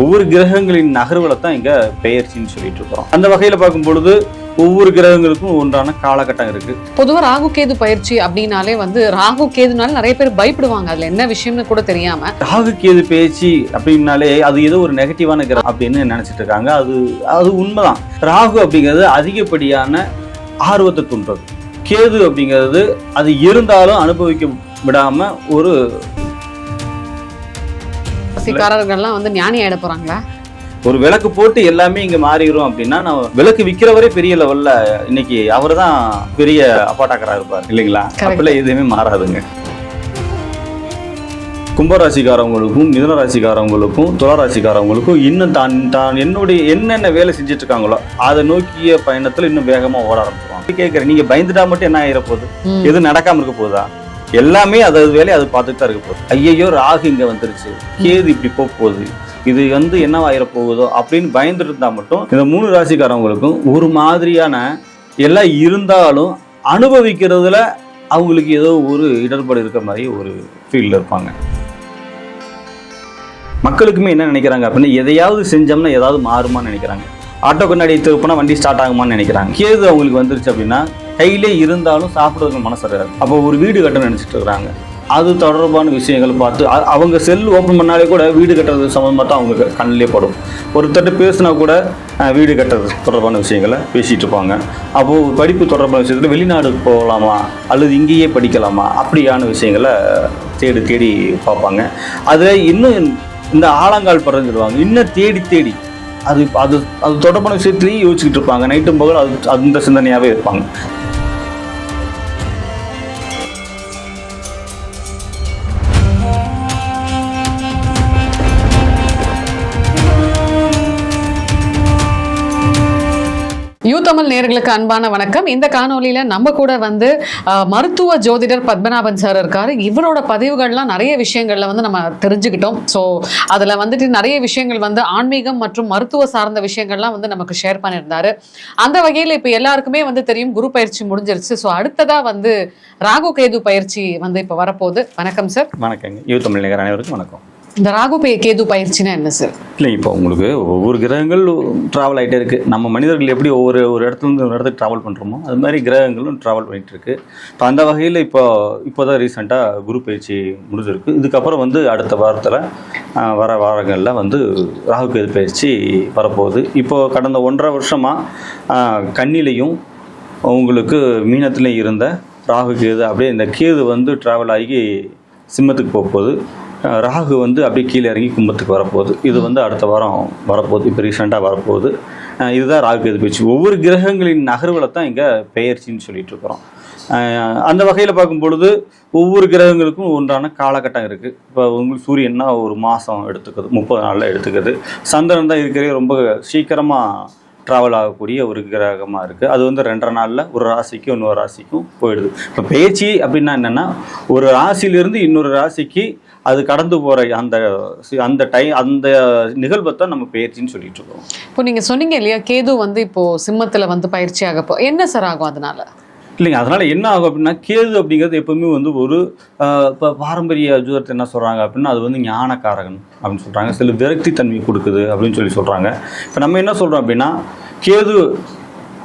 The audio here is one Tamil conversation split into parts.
ஒவ்வொரு கிரகங்களின் நகர்வுகளை தான் இங்க பெயர்ச்சின்னு சொல்லிட்டு இருக்கிறோம். அந்த வகையில பார்க்கும் பொழுது ஒவ்வொரு கிரகங்களுக்கும் ஒன்றான காலகட்டம் இருக்கு. பொதுவா ராகு கேது பயிற்சி அப்படின்னாலே வந்து ராகு கேதுனால நிறைய பேர் பயப்படுவாங்க. அதுல என்ன விஷயம்னு கூட தெரியாம. ராகு கேது பேச்சு அப்படின்னாலே அது ஏதோ ஒரு நெகட்டிவான கிரகம் அப்படின்னு நினைச்சிட்டு இருக்காங்க. அது அது உண்மைதான். ராகு அப்படிங்கிறது அதிகப்படியான ஆர்வத்தை தூண்டுறது கேது அப்படிங்கிறது அது இருந்தாலும் அனுபவிக்க விடாம ஒரு ராசிக்காரர்கள்லாம் வந்து ஞானி ஆயிட போறாங்களா? ஒரு விளக்கு போட்டு எல்லாமே இங்க மாறிடும் அப்படின்னா நான் விளக்கு விற்கிறவரே பெரிய லெவல்ல இன்னைக்கு அவர் தான் பெரிய அப்பாட்டாக்கரா இருப்பார் இல்லைங்களா. அப்பெல்லாம் எதுவுமே மாறாதுங்க. கும்பராசிக்காரவங்களுக்கும் மிதுன ராசிக்காரவங்களுக்கும் துளாராசிக்காரவங்களுக்கும் இன்னும் தான் தான் என்னுடைய என்னென்ன வேலை செஞ்சுட்டு இருக்காங்களோ அதை நோக்கிய பயணத்துல இன்னும் வேகமா ஓட ஆரம்பிச்சிருவாங்க. கேட்குறேன் நீங்க பயந்துட்டா மட்டும் என்ன ஆயிர போகுது. எதுவும் நடக்காம இருக்க போகுதா? எல்லாமே அது அது வேலையை அது பார்த்துட்டு தான் இருக்க போகுது. ஐயையோ ராகு இங்கே வந்துருச்சு. கேது இப்படி போக போகுது இது வந்து என்னவாயிர போகுதோ அப்படின்னு பயந்துட்டு இருந்தால் மட்டும் இந்த மூணு ராசிக்காரவங்களுக்கும் ஒரு மாதிரியான எல்லாம் இருந்தாலும் அனுபவிக்கிறதுல அவங்களுக்கு ஏதோ ஒரு இடர்பாடு இருக்கிற மாதிரி ஒரு ஃபீல்டில் இருப்பாங்க. மக்களுக்குமே என்ன நினைக்கிறாங்க அப்படின்னா எதையாவது செஞ்சோம்னா ஏதாவது மாறுமான்னு நினைக்கிறாங்க. ஆட்டோ கண்ணாடி திருப்பினா வண்டி ஸ்டார்ட் ஆகுமான்னு நினைக்கிறாங்க. கேது அவங்களுக்கு வந்துருச்சு அப்படின்னா கையிலே இருந்தாலும் சாப்பிடுறதுக்கு மனசு அப்போ ஒரு வீடு கட்ட நினச்சிட்டு இருக்கிறாங்க. அது தொடர்பான விஷயங்கள் பார்த்து அவங்க செல் ஓப்பன் பண்ணாலே கூட வீடு கட்டுறது சம்மந்தமாக தான் அவங்க கண்ணிலே படும். ஒருத்தர் பேசினா கூட வீடு கட்டுறது தொடர்பான விஷயங்களை பேசிகிட்டு இருப்பாங்க. அப்போது படிப்பு தொடர்பான விஷயத்தில் வெளிநாடு போகலாமா? அல்லது இங்கேயே படிக்கலாமா? அப்படியான விஷயங்களை தேடி தேடி பார்ப்பாங்க. அதில் இன்னும் இந்த ஆலங்கால் படம் சொல்லுவாங்க. இன்னும் தேடி தேடி அது அது அது தொடர்பான விஷயத்துலேயும் யோசிச்சுக்கிட்டு இருப்பாங்க. நைட்டும் பகல் அது அந்த சிந்தனையாகவே இருப்பாங்க. தமிழ் நேர்களுக்கு அன்பான வணக்கம். இந்த காணொலியில் நம்ம கூட வந்து மருத்துவ ஜோதிடர் பத்மநாபன் சார் இருக்காரு. இவரோட பதிவுகள்லாம் நிறைய விஷயங்கள்ல வந்து நம்ம தெரிஞ்சுக்கிட்டோம். ஸோ அதுல வந்துட்டு நிறைய விஷயங்கள் வந்து ஆன்மீகம் மற்றும் மருத்துவ சார்ந்த விஷயங்கள்லாம் வந்து நமக்கு ஷேர் பண்ணியிருந்தாரு. அந்த வகையில் இப்போ எல்லாருக்குமே வந்து தெரியும் குரு பயிற்சி முடிஞ்சிருச்சு. ஸோ அடுத்ததா வந்து ராகு கேது பயிற்சி வந்து இப்போ வரப்போகுது. வணக்கம் சார் வணக்கங்க. யூ தமிழ் நேர் அனைவருக்கும் வணக்கம். இந்த ராகு கேது பயிற்சினா என்ன சார்? இல்லை இப்போ உங்களுக்கு ஒவ்வொரு கிரகங்கள் ட்ராவல் ஆகிட்டே இருக்குது நம்ம மனிதர்கள் எப்படி ஒவ்வொரு ஒரு இடத்துல இருந்து ஒரு இடத்துக்கு ட்ராவல் பண்ணுறோமோ அது மாதிரி கிரகங்களும் ட்ராவல் பண்ணிட்டு இருக்கு. இப்போ அந்த வகையில் இப்போ இப்போ தான் ரீசெண்டாக குரு பயிற்சி முடிஞ்சிருக்கு. இதுக்கப்புறம் வந்து அடுத்த வாரத்தில் வர வாரங்களில் வந்து ராகு கேது பயிற்சி வரப்போகுது. இப்போது கடந்த ஒன்றரை வருஷமாக கண்ணிலையும் உங்களுக்கு மீனத்துலேயும் இருந்த ராகு கேது அப்படியே இந்த கேது வந்து ட்ராவல் ஆகி சிம்மத்துக்கு போக போகுது ராகு வந்து அப்படியே கீழே இறங்கி கும்பத்துக்கு வரப்போகுது. இது வந்து அடுத்த வாரம் வரப்போகுது. இப்போ ரீசெண்டாக வரப்போகுது. இதுதான் ராகு கேது பயிற்சி. ஒவ்வொரு கிரகங்களின் நகர்வுகளை தான் இங்கே பெயர்ச்சின்னு சொல்லிட்டு இருக்கிறோம். அந்த வகையில் பார்க்கும் பொழுது ஒவ்வொரு கிரகங்களுக்கும் ஒன்றான காலகட்டம் இருக்குது இப்போ உங்களுக்கு சூரியன்னா ஒரு மாதம் எடுத்துக்குது முப்பது நாளில் எடுத்துக்குது. சந்திரன் தான் இருக்கிறே ரொம்ப சீக்கிரமாக ட்ராவல் ஆகக்கூடிய ஒரு கிரகமாக இருக்குது அது வந்து ரெண்டரை நாளில் ஒரு ராசிக்கும் இன்னொரு ராசிக்கும் போயிடுது. இப்போ பேச்சு அப்படின்னா என்னென்னா ஒரு ராசியிலிருந்து இன்னொரு ராசிக்கு அது கடந்து போகிற அந்த அந்த டைம் அந்த நிகழ்வை தான் நம்ம பயிற்சின்னு சொல்லிட்டு இருக்கோம். இப்போ நீங்கள் சொன்னீங்க இல்லையா கேது வந்து இப்போ சிம்மத்தில் வந்து பயிற்சி ஆக போ என்ன சார் ஆகும் அதனால? இல்லைங்க அதனால என்ன ஆகும் அப்படின்னா கேது அப்படிங்கிறது எப்பவுமே வந்து ஒரு இப்போ பாரம்பரிய ஜோதிடத்தை என்ன சொல்கிறாங்க அப்படின்னா அது வந்து ஞானக்காரகன் அப்படின்னு சொல்கிறாங்க சில விரக்தி தன்மை கொடுக்குது அப்படின்னு சொல்லி சொல்கிறாங்க இப்போ நம்ம என்ன சொல்கிறோம் அப்படின்னா கேது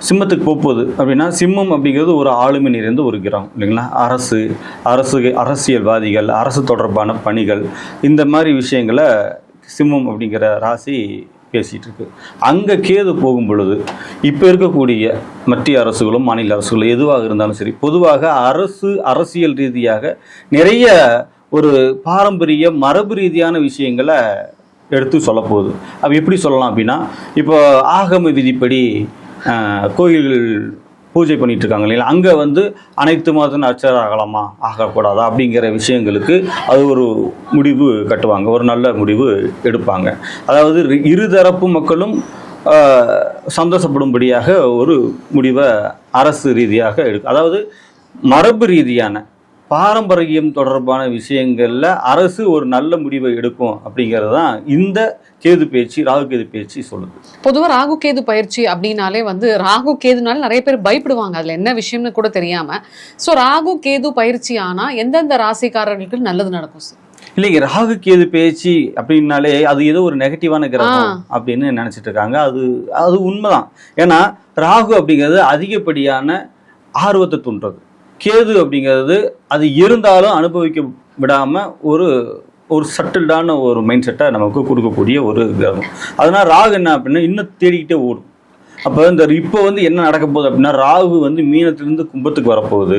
சிம்மத்துக்கு போகுது அப்படின்னா சிம்மம் அப்படிங்கிறது ஒரு ஆளுமை நிறைந்த ஒரு கிரகம் இல்லைங்களா? அரசு அரசு அரசியல்வாதிகள் அரசு தொடர்பான பணிகள் இந்த மாதிரி விஷயங்களை சிம்மம் அப்படிங்கிற ராசி பேசிகிட்டு இருக்கு அங்கே கேது போகும் பொழுது இப்போ இருக்கக்கூடிய மத்திய அரசுகளும் மாநில அரசுகளும் எதுவாக இருந்தாலும் சரி பொதுவாக அரசு அரசியல் ரீதியாக நிறைய ஒரு பாரம்பரிய மரபு ரீதியான விஷயங்களை எடுத்து சொல்ல போகுது அப்போ எப்படி சொல்லலாம் அப்படின்னா இப்போ ஆகம விதிப்படி கோயில்கள் பூஜை பண்ணிட்டு இருக்காங்க இல்லைங்களா? அங்கே வந்து அனைத்து மதத்தின் அர்ச்சகர் ஆகலாமா ஆகக்கூடாதா அப்படிங்கிற விஷயங்களுக்கு அது ஒரு முடிவு கட்டுவாங்க. ஒரு நல்ல முடிவு எடுப்பாங்க. அதாவது இரு- இருதரப்பு மக்களும் சந்தோஷப்படும்படியாக ஒரு முடிவை அரசு ரீதியாக எடுக்கும். அதாவது மரபு ரீதியான பாரம்பரியம் தொடர்பான விஷயங்களில் அரசு ஒரு நல்ல முடிவை எடுக்கும் அப்படிங்கிறது தான் இந்த கேது பேச்சு ராகு கேது பேச்சு சொல்லுது. பொதுவா ராகு கேது பயிற்சி அப்படின்னாலே வந்து ராகு கேதுனால நிறைய பேர் பயப்படுவாங்க. அதுல என்ன விஷயம்னு கூட தெரியாம. சோ ராகு கேது பயிற்சி ஆனா எந்தெந்த ராசிக்காரர்களுக்கு நல்லது நடக்கும் சார் இல்லைங்க ராகு கேது பேச்சு அப்படின்னாலே அது ஏதோ ஒரு நெகட்டிவான கிரகம். அப்படின்னு நினைச்சிட்டு இருக்காங்க. அது அது உண்மைதான். ஏன்னா ராகு அப்படிங்கிறது அதிகப்படியான ஆர்வத்தை தூண்டுறது. கேது அப்படிங்கிறது அது இருந்தாலும் அனுபவிக்க விடாமல் ஒரு ஒரு சட்டில்டான ஒரு மைண்ட் செட்டை நமக்கு கொடுக்கக்கூடிய ஒரு கிரகம். அதனால் ராகு என்ன அப்படின்னா இன்னும் தேடிக்கிட்டே ஓடும். அப்போ இந்த இப்போ வந்து என்ன நடக்க போகுது அப்படின்னா ராகு வந்து மீனத்திலிருந்து கும்பத்துக்கு வரப்போகுது.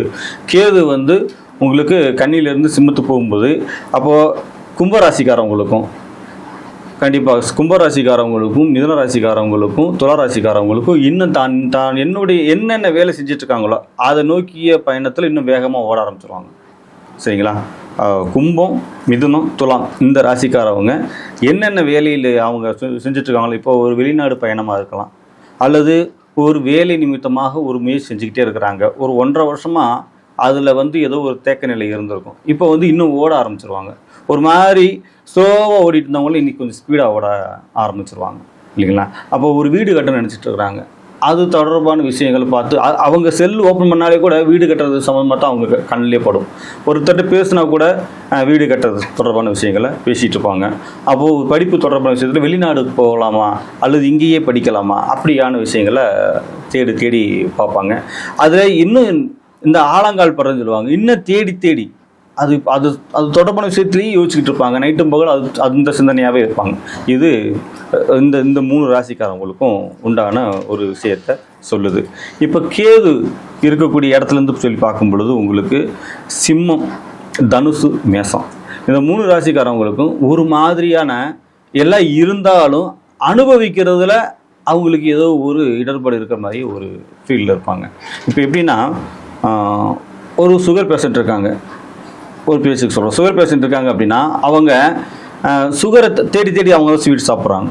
கேது வந்து உங்களுக்கு கன்னியிலேருந்து சிம்மத்துக்கு போகும்போது அப்போது கும்பராசிக்காரவங்களுக்கும் கண்டிப்பாக கும்பராசிக்காரவங்களுக்கும் மிதன ராசிக்காரவங்களுக்கும் துலா ராசிக்காரவங்களுக்கும் இன்னும் தான் தான் என்னுடைய என்னென்ன வேலை செஞ்சுட்டு இருக்காங்களோ அதை நோக்கிய பயணத்தில் இன்னும் வேகமாக ஓட ஆரம்பிச்சிருவாங்க. சரிங்களா? கும்பம் மிதுனம் துலாம் இந்த ராசிக்காரவங்க என்னென்ன வேலையில் அவங்க செ- இருக்காங்களோ இப்போ ஒரு வெளிநாடு பயணமாக இருக்கலாம். அல்லது ஒரு வேலை நிமித்தமாக ஒரு முயற்சி செஞ்சுக்கிட்டே இருக்கிறாங்க. ஒரு ஒன்றரை வருஷமாக அதில் வந்து ஏதோ ஒரு தேக்க நிலை இருந்திருக்கும். இப்போ வந்து இன்னும் ஓட ஆரம்பிச்சிருவாங்க. ஒரு மாதிரி ஸ்லோவாக ஓடிட்டு இருந்தவங்களும் இன்றைக்கி கொஞ்சம் ஸ்பீடாக ஓட ஆரம்பிச்சிருவாங்க. இல்லைங்களா? அப்போ ஒரு வீடு கட்ட நினச்சிட்டு இருக்கிறாங்க. அது தொடர்பான விஷயங்கள் பார்த்து அவங்க செல் ஓப்பன் பண்ணாலே கூட வீடு கட்டுறது சம்மந்தமாக தான் அவங்க கண்ணிலே படும். ஒருத்தர்ட்ட பேசினா கூட வீடு கட்டுறது தொடர்பான விஷயங்களை பேசிகிட்டு இருப்பாங்க. அப்போது ஒரு படிப்பு தொடர்பான விஷயத்தில் வெளிநாடு போகலாமா? அல்லது இங்கேயே படிக்கலாமா? அப்படியான விஷயங்களை தேடி தேடி பார்ப்பாங்க. அதில் இன்னும் இந்த ஆழங்கால் பறன்னு சொல்லுவாங்க. இன்னும் தேடி தேடி அது அது அது தொடர்பான விஷயத்துலேயும் யோசிச்சுக்கிட்டு இருப்பாங்க. நைட்டும் பகல் அது அந்த சிந்தனையாகவே இருப்பாங்க. இது இந்த இந்த மூணு ராசிக்காரவங்களுக்கும் உண்டான ஒரு விஷயத்த சொல்லுது. இப்போ கேது இருக்கக்கூடிய இடத்துலேருந்து சொல்லி பார்க்கும் பொழுது உங்களுக்கு சிம்மம் தனுசு மேசம். இந்த மூணு ராசிக்காரவங்களுக்கும் ஒரு மாதிரியான எல்லாம் இருந்தாலும் அனுபவிக்கிறதுல அவங்களுக்கு ஏதோ ஒரு இடர்பாடு இருக்கிற மாதிரி ஒரு ஃபீல்டில் இருப்பாங்க. இப்போ எப்படின்னா ஒரு சுகர் பேஷண்ட் இருக்காங்க. ஒரு பேஷண்ட் சொல்கிறோம் சுகர் பேஷண்ட் இருக்காங்க அப்படின்னா அவங்க சுகரை தேடி தேடி அவங்க ஸ்வீட் சாப்பிட்றாங்க.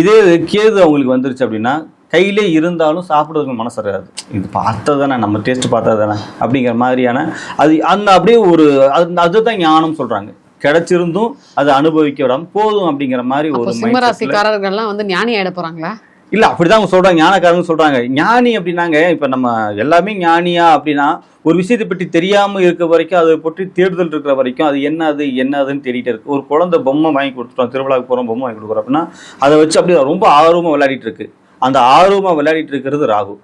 இதே கேது அவங்களுக்கு வந்துருச்சு அப்படின்னா கையிலே இருந்தாலும் சாப்பிட்றதுக்கு மனசு வராது. இது பார்த்தது தானே நம்ம டேஸ்ட் பார்த்தது தானே அப்படிங்கிற மாதிரியான அது அந்த அப்படியே ஒரு அது அதுதான் ஞானம் சொல்கிறாங்க கிடைச்சிருந்தும் அதை அனுபவிக்க விடாம போதும் அப்படிங்கிற மாதிரி ஒரு சிம்மராசிக்காரர்கள்லாம் வந்து ஞானி ஆயிட போறாங்களா? இல்ல அப்படிதான் அவங்க சொல்றாங்க. ஞானக்காரங்க சொல்றாங்க. ஞானி அப்படின்னாங்க இப்ப நம்ம எல்லாமே ஞானியா அப்படின்னா ஒரு விஷயத்தை பற்றி தெரியாம இருக்க வரைக்கும் அதை பற்றி தேடுதல் இருக்கிற வரைக்கும் அது என்ன அது என்ன அதுன்னு தேடிட்டு இருக்கு. ஒரு குழந்தை பொம்மை வாங்கி கொடுத்துட்டோம் திருவிழாவுக்கு போறோம் பொம்மை வாங்கி கொடுக்குறோம் அப்படின்னா அதை வச்சு அப்படியே ரொம்ப ஆர்வமா விளையாடிட்டு இருக்கு. அந்த ஆர்வமா விளையாடிட்டு இருக்கிறது ராகு.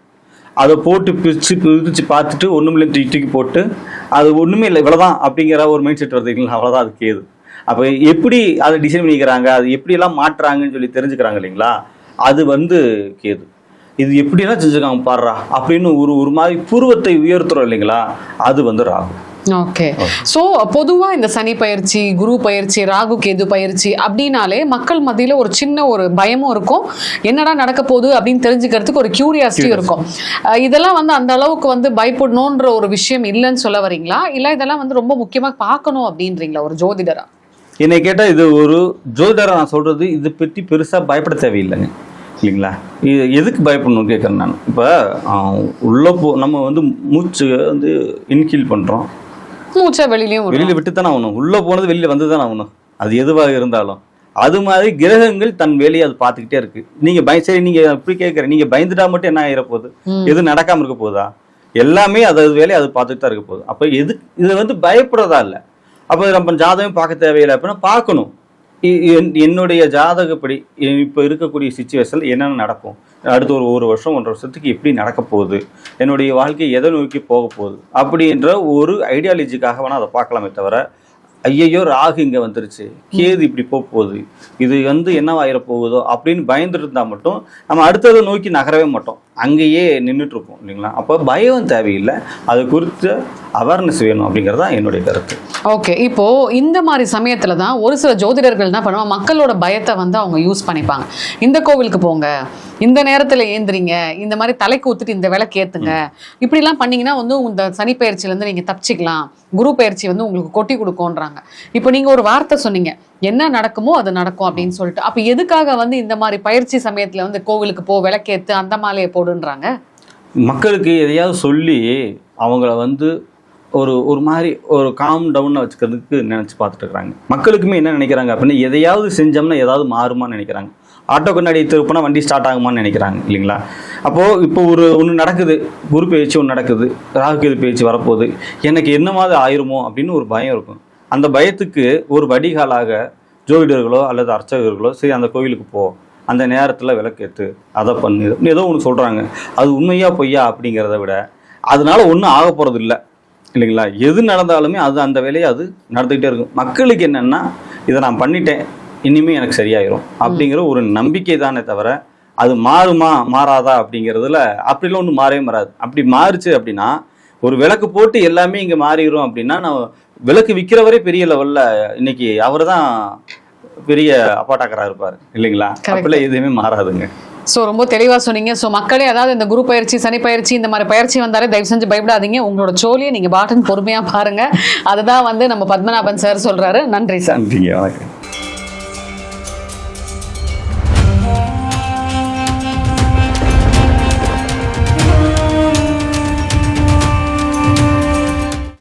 அதை போட்டு பிரிச்சு பிரிச்சு பார்த்துட்டு ஒண்ணுமில்ல தூக்கி போட்டு அது ஒண்ணுமே இல்லை இவ்வளவுதான் அப்படிங்கிற ஒரு மைண்ட் செட் வருதுங்களா அவ்வளவுதான் அது கேது. அப்போ எப்படி அதை டிசைன் பண்ணிக்கிறாங்க? அது எப்படியெல்லாம் மாட்டுறாங்கன்னு சொல்லி தெரிஞ்சுக்கிறாங்க இல்லைங்களா? அது வந்து கேது. இது எப்படியெல்லாம் செஞ்சுருக்காங்க பாடுறா அப்படின்னு ஒரு ஒரு மாதிரி பூர்வத்தை உயர்த்துறோம் இல்லைங்களா அது வந்து ராகு. ஓகே. சோ பொதுவா இந்த சனி பயிற்சி குரு பயிற்சி ராகு கேது பயிற்சி அப்படின்னாலே மக்கள் மத்தியில ஒரு சின்ன ஒரு பயமும் இருக்கும். என்னடா நடக்க போகுது அப்படின்னு தெரிஞ்சுக்கிறதுக்கு ஒரு கியூரியாசிட்டி இருக்கும். இதெல்லாம் வந்து அந்த அளவுக்கு வந்து பயப்படணுன்ற ஒரு விஷயம் இல்லைன்னு சொல்ல வரீங்களா? இல்ல இதெல்லாம் வந்து ரொம்ப முக்கியமா பார்க்கணும் அப்படின்றீங்களா ஒரு ஜோதிடரா? என்னை கேட்டால் இது ஒரு ஜோதிடரை நான் சொல்றது இது பற்றி பெருசாக பயப்பட தேவையில்லைங்க. இல்லைங்களா? இது எதுக்கு பயப்படணும்னு கேட்குறேன் நான். இப்போ உள்ளே போ நம்ம வந்து மூச்சு வந்து இன்கீல் பண்ணுறோம் மூச்சை வெளியிலயும். வெளியில விட்டு தானே ஆகணும். உள்ள போனது வெளியில வந்து தானே ஆகணும். அது எதுவாக இருந்தாலும். அது மாதிரி கிரகங்கள் தன் வேலையை அது பார்த்துக்கிட்டே இருக்கு. நீங்க பய சரி நீங்க எப்படி கேட்குற நீங்க பயந்துட்டா மட்டும் என்ன ஆகிற போகுது. எதுவும் நடக்காம இருக்க போகுதா? எல்லாமே அது அது வேலையை அது பார்த்துட்டு தான் இருக்க போகுது. அப்ப எது இது வந்து பயப்படுறதா இல்லை. அப்போ நம்ம ஜாதகம் பார்க்க தேவையில்லை அப்படின்னா பார்க்கணும். என்னுடைய ஜாதகப்படி இப்போ இருக்கக்கூடிய சுச்சுவேஷன் என்னென்ன நடக்கும்? அடுத்த ஒரு ஒரு வருஷம் ஒன்றரை வருஷத்துக்கு எப்படி நடக்க போகுது? என்னுடைய வாழ்க்கை எதை நோக்கி போக போகுது? அப்படின்ற ஒரு ஐடியாலஜிக்காக வேணால் அதை பார்க்கலாமே தவிர ஐயையோ ராகு இங்கே வந்துருச்சு. கேது இப்படி போக போகுது. இது வந்து என்னவாயிர போகுதோ அப்படின்னு பயந்துட்டு இருந்தால் மட்டும் நம்ம அடுத்ததை நோக்கி நகரவே மாட்டோம். அங்கேயே நின்றுட்டு இருப்போம் இல்லைங்களா? அப்போ பயம் தேவையில்லை. அது குறித்த அவேர்னஸ் வேணும் அப்படிங்கிறது தான் என்னுடைய கருத்து. ஓகே இப்போ இந்த மாதிரி சமயத்துல தான் ஒரு சில ஜோதிடர்கள் என்ன பண்ணுவாங்க மக்களோட பயத்தை வந்து அவங்க யூஸ் பண்ணிப்பாங்க. இந்த கோவிலுக்கு போங்க இந்த நேரத்துல ஏந்திரிங்க இந்த மாதிரி தலைக்கு ஊத்துட்டு இந்த விளக்கு ஏத்துங்க. இப்படிலாம் பண்ணீங்கன்னா வந்து இந்த சனி பயிற்சியில இருந்து நீங்க தப்பிச்சுக்கலாம். குரு பயிற்சி வந்து உங்களுக்கு கொட்டி கொடுக்கும்ன்றாங்க. இப்போ நீங்க ஒரு வார்த்தை சொன்னீங்க என்ன நடக்குமோ அது நடக்கும் அப்படின்னு சொல்லிட்டு. அப்ப எதுக்காக வந்து இந்த மாதிரி பயிற்சி சமயத்துல வந்து கோவிலுக்கு போ விளக்கேத்து அந்த மாலையை போடுன்றாங்க? மக்களுக்கு எதையாவது சொல்லி அவங்கள வந்து ஒரு ஒரு மாதிரி ஒரு காம் டவுனாக வச்சுக்கிறதுக்கு நினச்சி பார்த்துட்டு இருக்கிறாங்க மக்களுக்குமே என்ன நினைக்கிறாங்க அப்படின்னா எதையாவது செஞ்சோம்னா ஏதாவது மாறுமான்னு நினைக்கிறாங்க. ஆட்டோ கண்ணாடி திருப்பினா வண்டி ஸ்டார்ட் ஆகுமான்னு நினைக்கிறாங்க இல்லைங்களா? அப்போது இப்போ ஒரு ஒன்று நடக்குது. குரு பேச்சு ஒன்று நடக்குது. ராகு கேது பேச்சு வரப்போகுது. எனக்கு என்ன மாதிரி ஆயிருமோ அப்படின்னு ஒரு பயம் இருக்கும். அந்த பயத்துக்கு ஒரு வடிகாலாக ஜோதிடர்களோ அல்லது அர்ச்சகர்களோ சரி அந்த கோவிலுக்கு போ. அந்த நேரத்தில் விளக்கேற்று அதை பண்ணு. ஏதோ ஒன்று சொல்கிறாங்க அது உண்மையா பொய்யா அப்படிங்கிறத விட அதனால ஒன்றும் ஆக போகிறது இல்லை. இல்லைங்களா? எது நடந்தாலுமே அது அந்த வேலையை அது நடந்துக்கிட்டே இருக்கும். மக்களுக்கு என்னென்னா இதை நான் பண்ணிட்டேன் இனிமேல் எனக்கு சரியாயிரும் அப்படிங்கிற ஒரு நம்பிக்கை தானே தவிர அது மாறுமா மாறாதா அப்படிங்கிறதுல அப்படிலாம் ஒன்றும் மாறவே மாறாது. அப்படி மாறுச்சு அப்படின்னா ஒரு விளக்கு போட்டு எல்லாமே இங்கே மாறிடும் அப்படின்னா நான் விளக்கு விற்கிறவரே பெரிய லெவலில் இன்னைக்கு அவர் தான் பெரிய அப்பாட்டாக்கராக இருப்பார். இல்லைங்களா. அப்படிலாம் எதுவுமே மாறாதுங்க. ஸோ ரொம்ப தெளிவாக சொன்னீங்க. ஸோ மக்களே அதாவது இந்த குரு பயிற்சி சனி பயிற்சி இந்த மாதிரி பயிற்சி வந்தாலே தயவு செஞ்சு பயப்படாதீங்க. உங்களோட சோழியை நீங்கள் பாட்டுன்னு பொறுமையாக பாருங்க. அதுதான் வந்து நம்ம பத்மநாபன் சார் சொல்றாரு. நன்றி சார் நன்றிங்க. வணக்கம்.